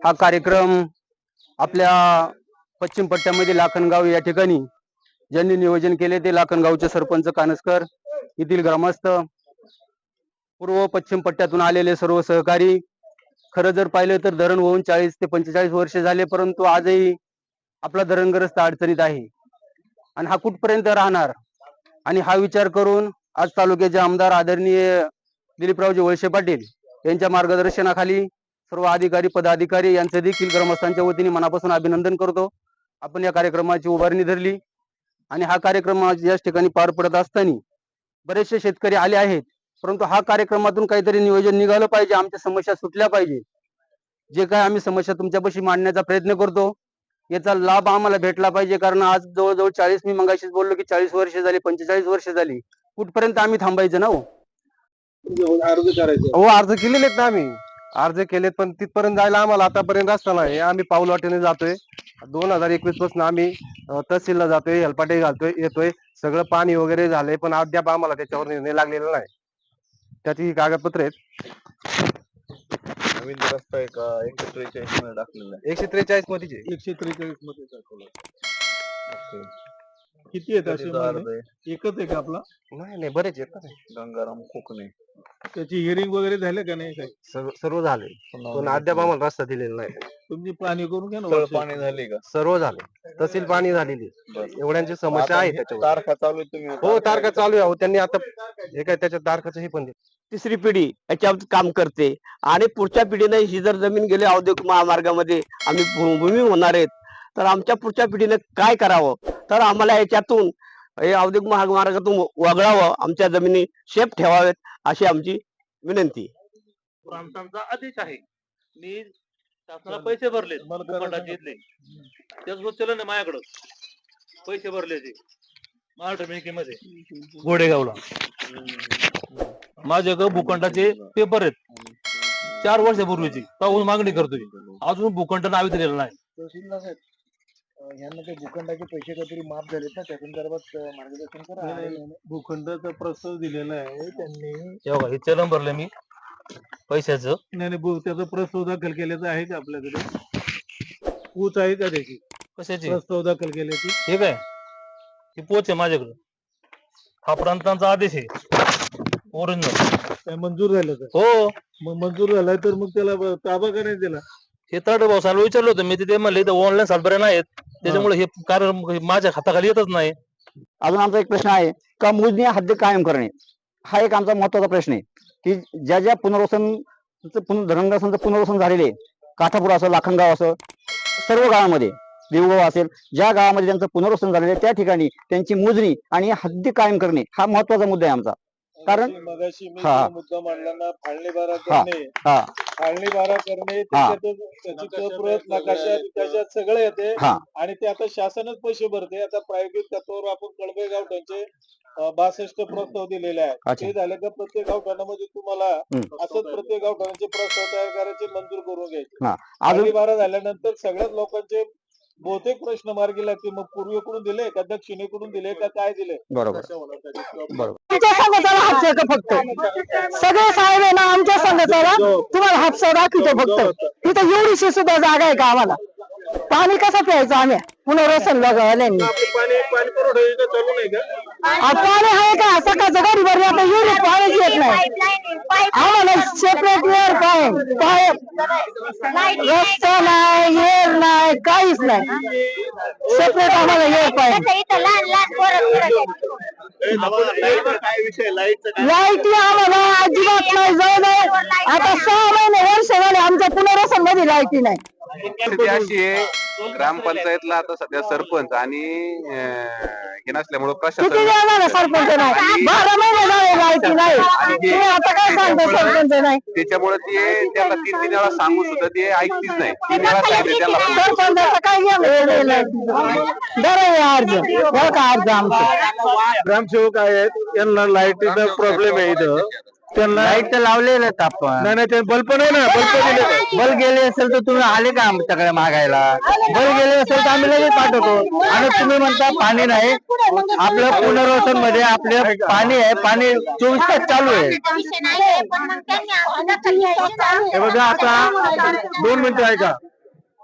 हा कार्यक्रम आपल्या पश्चिम पट्ट्यामध्ये लाखनगाव या ठिकाणी ज्यांनी नियोजन केले ते लाखनगावचे सरपंच कानसकर येथील ग्रामस्थ पूर्व पश्चिम पट्ट्यातून आलेले सर्व सहकारी. खरं जर पाहिलं तर धरण होऊन चाळीस ते पंचेचाळीस वर्ष झाले परंतु आजही आपला धरणग्रस्त अडचणीत आहे. आणि हा कुठपर्यंत राहणार? आणि हा विचार करून आज तालुक्याचे आमदार आदरणीय दिलीपरावजी वळसे पाटील यांच्या मार्गदर्शनाखाली सर्व अधिकारी पदाधिकारी यांचे देखील ग्रामस्थांच्या वतीने मनापासून अभिनंदन करतो. आपण या कार्यक्रमाची उभारणी धरली आणि हा कार्यक्रम आज याच ठिकाणी पार पडत असताना बरेचसे शेतकरी आले आहेत. परंतु हा कार्यक्रमातून काहीतरी नियोजन निघालं पाहिजे आमच्या समस्या सुटल्या पाहिजे. जे काय आम्ही समस्या तुमच्यापाशी मांडण्याचा प्रयत्न करतो याचा लाभ आम्हाला भेटला पाहिजे. कारण आज जवळजवळ चाळीस मी मगाशीच बोललो की चाळीस वर्ष झाली पंचेचाळीस वर्ष झाली. कुठपर्यंत आम्ही थांबायचं ना हो? अर्ज करायचे. हो अर्ज केलेले आहेत ना आम्ही. अर्ज केलेत पण तिथपर्यंत जायला आम्हाला आतापर्यंत रस्ता नाही. आम्ही पाऊल वाटेने जातोय. दोन हजार एकवीसपासून आम्ही तहसीलला जातोय हेलपाटे घालतोय येतोय. सगळं पाणी वगैरे झालंय पण अद्याप आम्हाला त्याच्यावर निर्णय लागलेला नाही. त्याची ही कागदपत्र आहेत. नवीन रस्ता आहे का? एकशे त्रेचाळीसमध्ये टाकलेला एकशे त्रेचाळीस मध्येचे एकशे त्रेचाळीसमध्ये टाकलेला किती आहेत असे मागणी? एकच आहे का आपला? नाही नाही बरेच आहेत ना. गंगाराम कोकणे. त्याची हिअरिंग वगैरे झालं का नाही काही? सर्व सर्व झाले. पण अद्याप आम्हाला रस्ता दिलेला नाही. तुमची पाणी करून घ्या ना वर्षाची. पाणी झाले का? सर्व झाले. तहसील पाणी झालेली एवढ्यांची समस्या आता आहे हे त्याच्यावर. तारखा चालू आहे तुम्ही. हो तारखा चालू आहे. अहो, त्यांनी आता हे काय त्याच्या तारखाचं हे पण दिलं. तिसरी पिढी याच्यावर काम करते. आणि पुढच्या पिढीने ही जर जमीन गेली औद्योगिक महामार्गामध्ये आम्ही भूमी होणार आहेत. तर आमच्या पुढच्या पिढीने काय करावं? तर आम्हाला याच्यातून हे औद्योगिक महामार्गातून वगळावं. आमच्या जमिनी शेप ठेवाव्यात अशी आमची विनंती प्रांतांचा आदेश आहे. मी शासनाला पैसे भरले इथले त्याचं चलन आहे माझ्याकडं. पैसे भरले ते महाराष्ट्र बँकेमध्ये. गोडेगावला माझ्याकडे भूखंडाचे पेपर आहेत. चार वर्षापूर्वीची. पाहून मागणी करतोय. अजून भूखंड नावे दिलेलं नाही. यांना ते भूखंडाचे पैसे काहीतरी माफ झालेत ना त्या संदर्भात मार्गदर्शन करा. नाही, नाही, नाही. भूखंडाचा प्रस्ताव दिलेला आहे त्यांनी. हे बघा हे चलन भरलं मी. पैशाचं. नाही नाही, भू- त्याचा प्रस्ताव दाखल केल्याचा आहे का आपल्याकडे? पूच आहे का त्याची? कशाची? प्रस्ताव दाखल केल्याची. हे काय? ही पोच आहे माझ्याकडं. हा प्रांतांचा आदेश आहे. ओरिजिनल काय मंजूर झालं का हो. मग मंजूर झालाय तर मग त्याला ब- ताबा का नाही दिला? हे तर्ड भाऊसाला विचारलं होतं. मी तिथे म्हणले इथं ऑनलाईन सातबाऱ्या नाहीत त्याच्यामुळे हे कारण माझ्या हाताखाली येतच नाही. अजून आमचा एक प्रश्न आहे. का मोजणी हद्द कायम करणे? हा एक आमचा महत्त्वाचा प्रश्न आहे. की ज्या ज्या पुनर्वसन पुन धरणग्रस्तांचं पुनर्वसन झालेले काठापूर असं लाखनगाव असं सर्व गावामध्ये देवगाव असेल ज्या गावामध्ये त्यांचं पुनर्वसन झालेलं आहे त्या ठिकाणी त्यांची मोजणी आणि हद्दी कायम करणे हा महत्त्वाचा मुद्दा आहे आमचा. कारण- मगाशी मी हा. जो मुद्दा मांडला ना फाळणी बारा हा. करणे हा. फाळणी बारा करणे त्याच्यातच त्याची प्रत नकाशा त्याच्यात सगळं येते हा. आणि ते आता शासनच पैसे भरते आता प्रायोगिक तत्वावर आपण कळबे गावठांचे बासष्ट प्रस्ताव दिलेले आहेत अच्छा. ते झाले का प्रत्येक गावठाणामध्ये तुम्हाला हम्म. असंच प्रत्येक गावठाणाचे प्रस्ताव तयार करायचे मंजूर करून घ्यायचे हा. फाळणी बारा झाल्यानंतर सगळ्याच लोकांचे बहुतेक प्रश्न मार्गी लागते मग पूर्वेकडून दिले का दक्षिणेकडून दिले का काय दिले? बरोबर. बरोबर. आमच्या संघाचा हापसा का फक्त. सगळे साहेब आहे ना आमच्या संघाचा तुम्हाला हापसा दाखवतो फक्त. तिथं एवढीशी सुद्धा जागा आहे का आम्हाला? पाणी कसं प्यायचं आम्ही? पुनर्वसन लगावाल्यांनी पाणी पाणी पुरवठा योजना चालू नाही का? पाणी आहे का? सकाळचं गाडी भरली आता एवढी पाणीच येत नाही. आम्हाला सेपरेट वेअर पाय पाय रस्ता नाही हेर नाही काहीच नाही. सेपरेट आम्हाला हेर लाईटचा लाईटी आम्हाला अजिबात नाही जाऊ नाही. आता सहा महिने वर्ष झाले आमच्या पुनर्वसनमध्ये लाईटी नाही. परिस्थिती अशी आहे ग्रामपंचायतला आता सध्या सरपंच आणि अं, हे नसल्यामुळं किती प्रशासन वेळ झाला सरपंच नाही? बारा महिने झाले लाईटी नाही. तुम्ही आता काय सांगता सरपंच नाही? त्याच्यामुळे ते त्याला तीन तीन वेळा सांगून सुद्धा ते ऐकतीच नाही. तीन वेळा सांगितले त्याला सरपंचाचं काय घेणं अर्ज बरं का अर्ज आमचं ग्रामसेवक आहेत. यांना लाईटीचा प्रॉब्लेम आहे इथं. त्यांना लाइट तर लावलेलं आपण. नाही नाही ते बल्ब नाही ना बल्ब दिले का? बल गेले असेल तर तुम्ही आले का आमच्याकडे मागायला? बल गेले असेल तर आम्ही लगेच पाठवतो. आणि तुम्ही म्हणता पाणी नाही. आपलं पुनर्वसनमध्ये आपले पाणी आहे. पाणी चोवीस तास चालू आहे. हे बघा आता दोन मिनिटं ऐका.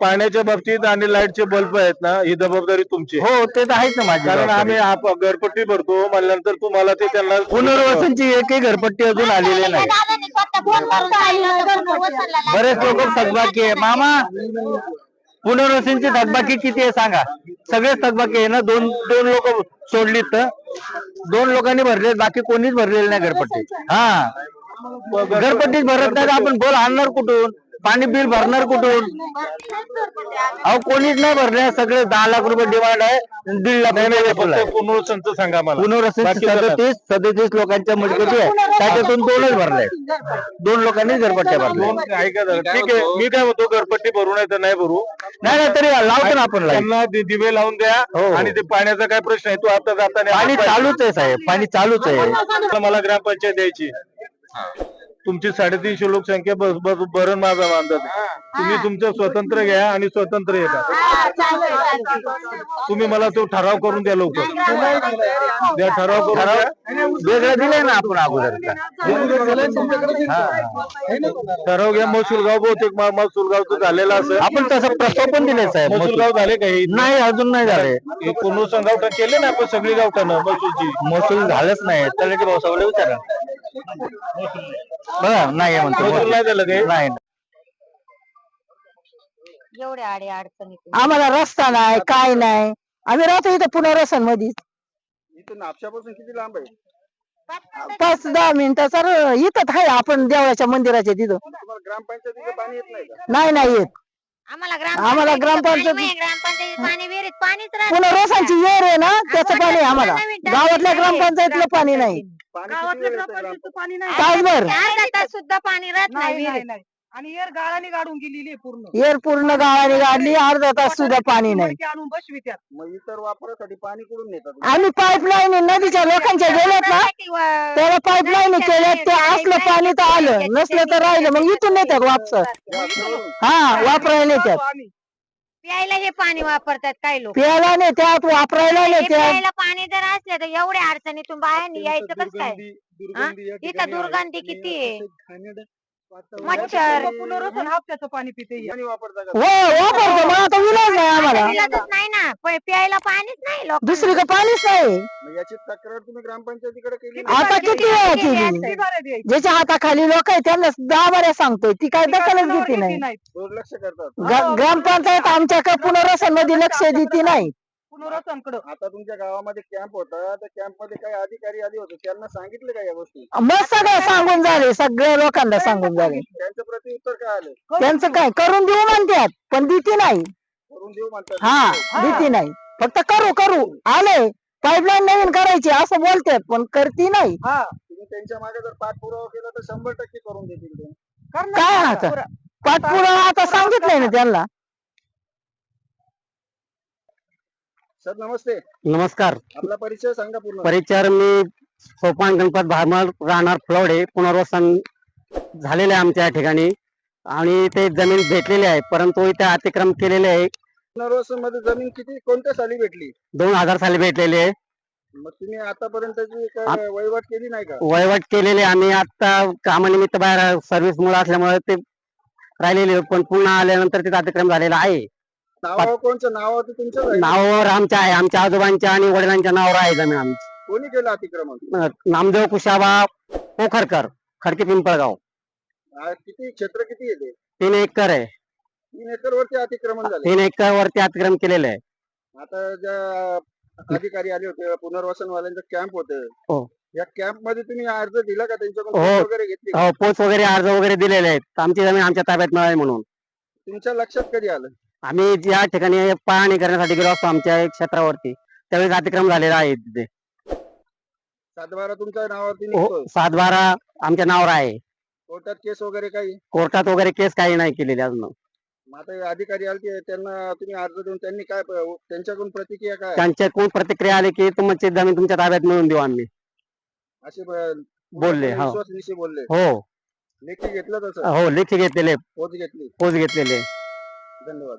पाण्याच्या बाबतीत आणि लाईटचे बल्ब आहेत ना ही जबाबदारी तुमची आहे. हो ते तर आहेच ना माझी कारण जबाबदारी. आम्ही आप- घरपट्टी भरतो म्हणल्यानंतर तुम्हाला ते त्यांना पुनर्वसनची एकही घरपट्टी अजून आलेली नाही. बरेच लोक थकबाकी आहे. मामा पुनर्वसनची थकबाकी किती आहे सांगा. सगळेच थकबाकी आहे ना दोन दोन लोक सोडलीत तर? दोन लोकांनी भरले बाकी कोणीच भरलेले नाही घरपट्टी. हा. घरपट्टीच भरत नाही तर आपण बोल आणणार कुठून? पाणी बिल भरणार कुठून? अहो कोणीच नाही भरले सगळे दहा लाख रुपये डिमांड आहे. दीड लाख रुपये वसूल आहे. फक्त पुनर्वसनचं सांगा मला. बाकी सगळं- सदतीस सदतीस लोकांच्या मजगती आहे. त्याच्यातून दोनच भरले. दोन लोकांनी घरपट्ट्या भरल्या. दोन ऐका जरा. ठीक आहे. मी काय म्हणतो घरपट्टी भरू नाही तर नाही भरू. नाही नाही तरी लावतो ना आपण लाइट. त्यांना दि- दिवे लावून द्या. हो. आणि ते पाण्याचा काय प्रश्न आहे? तो आता जाताना पाणी चालूच आहे साहेब. पाणी चालूच आहे. मला ग्रामपंचायत द्यायची. तुमची साडेतीनशे लोकसंख्या बस बस भरण माझा मानतात. तुम्ही तुमचं स्वतंत्र घ्या आणि स्वतंत्र येता. तुम्ही मला तो ठराव करून द्या लवकर. द्या ठराव करून वेगळं दिलंय ना आपण अगोदर ठराव घ्या महसूलगाव बहुतेक मा- महसूलगावचं झालेलं असं. आपण तसं प्रस्ताव पण दिले साहेब महसूलगाव झाले काही नाही अजून नाही झाले. पुनर्वसन गावठाण केले ना आपण सगळी गावठाणं महसूलची? महसूल झालंच नाही. तलाठी भाऊ सगळे विचारा. बघा नाही आहे म्हणतो नाही झालं नाही. एवढ्या आडे अडचणी आम्हाला रस्ता नाही काय नाही. आम्ही राहतो इथं पुनर्वसनमध्ये इथून नापशापासून किती लांब आहे? पाच दहा मिनिटाचा र- इथं आहे आपण देवळाच्या मंदिराच्या तिथं. तुम्हाला ग्रामपंचायतीचं पाणी येत नाही का? नाही नाही येत. आम्हाला आम्हाला ग्रामपंचायत ग्रामपंचायत- पाणी विहिरीत पाणीच राहत पुनर्वसनची येर आहे ना त्याचं पाणी आहे आम्हाला. गावातल्या ग्रामपंचायतीला पाणी नाही. सुद्धा पाणी राहत नाही विहिरीत. आणि एर गाळाने गाडून गेलेली आहे पूर्ण. येर पूर्ण गावाने गाडली अर्धा तास सुद्धा पाणी नाही. मडके आणून बसवित्यात मग इतर वापरासाठी पाणी कुठून नेतात? आम्ही पाईपलाईन नदीच्या लोकांच्या गेल्यात ना. त्याला पाईपलाईन केल्यात ते असलं पाणी तर आलं. नसलं तर राहिलं. मग इथून नेतात वापस. हा वापरायला आम्ही. प्यायला हे पाणी वापरतात काही लोक प्यायला नेत्यात वापरायला नेत्यात प्यायला पाणी जर असले तर एवढ्या अडचणीतून बाहेर यायचं कसं काय दुर्गंधी या इथं ठिकाणी आहे. दुर्गंधी किती आहे? असं घाणेरडं वातावरण- मच्छर. पुनर्वसन हापत्याचं पाणी पिते पाणी वापरता का? हो वापरतो. मग आता विलाज नाही आम्हाला. इलाजच नाही ना. प- प्यायला पाणीच नाही लोक दुसरी का पाणीच नाही. मग याची तक्रार तुम्ही ग्रामपंचायतीकडे केली नाही? आता किती वेळा केली? किती बारे द्यायची? ज्याच्या हाताखाली लोक आहेत त्यांना दहा बाऱ्या सांगतोय. ती काय दखलच घेते नाही. नाहीत. दुर्लक्ष करतात. ग- ग्रामपंचायत आमच्या पुनर्वसनमध्ये लक्ष देते नाही. पुनर्वसनकडं. आता तुमच्या गावामध्ये कॅम्प होता त्या कॅम्पमध्ये काही अधिकारी आले होते. त्यांना सांगितलं का या गोष्टी? मग सगळं सांगून झाले सगळ्या लोकांना सांगून झाले. त्यांचं प्रत्युत्तर काय आलं? त्यांचं काय? करून देऊ म्हणतात पण देते नाही. करून देऊ म्हणतात. हा देते नाही. फक्त करू करू. आले पाईपलाईन नवीन करायची असं बोलतात पण करते नाही. हा तुम्ही त्यांच्या मागे जर पाठपुरावा केला तर शंभर टक्के करून देतील ते. करणार काय. आता? पाठपुरावा आता सांगितलंय ना त्यांना. सर नमस्ते. नमस्कार. आपला परिचय सांगा पूर्ण. परिचार मी सोपान गणपत भामर राहणार फ्लवडे पुनर्वसन झालेले आहे आमच्या या ठिकाणी. आणि ते जमीन भेटलेली आहे परंतु इथे अतिक्रम केलेले आहे. पुनर्वसनमध्ये जमीन किती कोणत्या साली भेटली? दोन हजार साली भेटलेले आहे. मग तुम्ही आतापर्यंतची काय वहिवाट केली नाही का? वहिवाट केलेले आम्ही आता कामानिमित्त बाहेर सर्व्हिस मुळे असल्यामुळे ते राहिलेले पण पुन्हा आल्यानंतर तिथे अतिक्रम झालेला आहे. नाव कोणचं नाव होतं तुमचं आहे? नावावर आमच्या आहे आमच्या आजोबांच्या आणि वडिलांच्या नावावर आहे जमीन आमची. कोणी केलं अतिक्रमण? अं, नामदेव कुशाबा पोखरकर खडकी पिंपळगाव. आ, किती क्षेत्र किती येते तीन एकर आहे. तीन एकर वरती अतिक्रमण झाले. तीन एकर वरती अतिक्रम केलेलं आहे. आता ज्या अधिकारी आले होते पुनर्वसन वाल्यांचं कॅम्प होते. हो. या कॅम्पमध्ये तुम्ही अर्ज दिला का त्यांच्याकडून? हो. पोच वगैरे घेतली का? हो पोच वगैरे अर्ज वगैरे दिलेले आहेत. आमची जमीन आमच्या ताब्यात मिळावी म्हणून. तुमच्या लक्षात कधी आलं? आम्ही ज्या ठिकाणी पाहणी करण्यासाठी गेलो असतो आमच्या क्षेत्रावरती. त्यावेळेस अतिक्रम झालेला आहे तिथे. सातबारा तुमच्या नावावरती हो, निघतो सात बारा आमच्या नावावर आहे. कोर्टात केस वगैरे काही? कोर्टात वगैरे केस काही नाही केलेली अजून. मग आता हे अधिकारी आले ते त्यांना तुम्ही अर्ज देऊन त्यांनी काय प- त्यांच्याकडून प्रतिक्रिया काय? त्यांच्याकडून प्रतिक्रिया आली की तुमची जमीन तुमच्या ताब्यात मिळवून देऊ आम्ही. असे बोलले, हो. विश्वासनिशी बोलले. हो. लेखी घेतलं तसं? हो लेखी घेतलेले. पोच घेतली. पोच घेतलेले. धन्यवाद.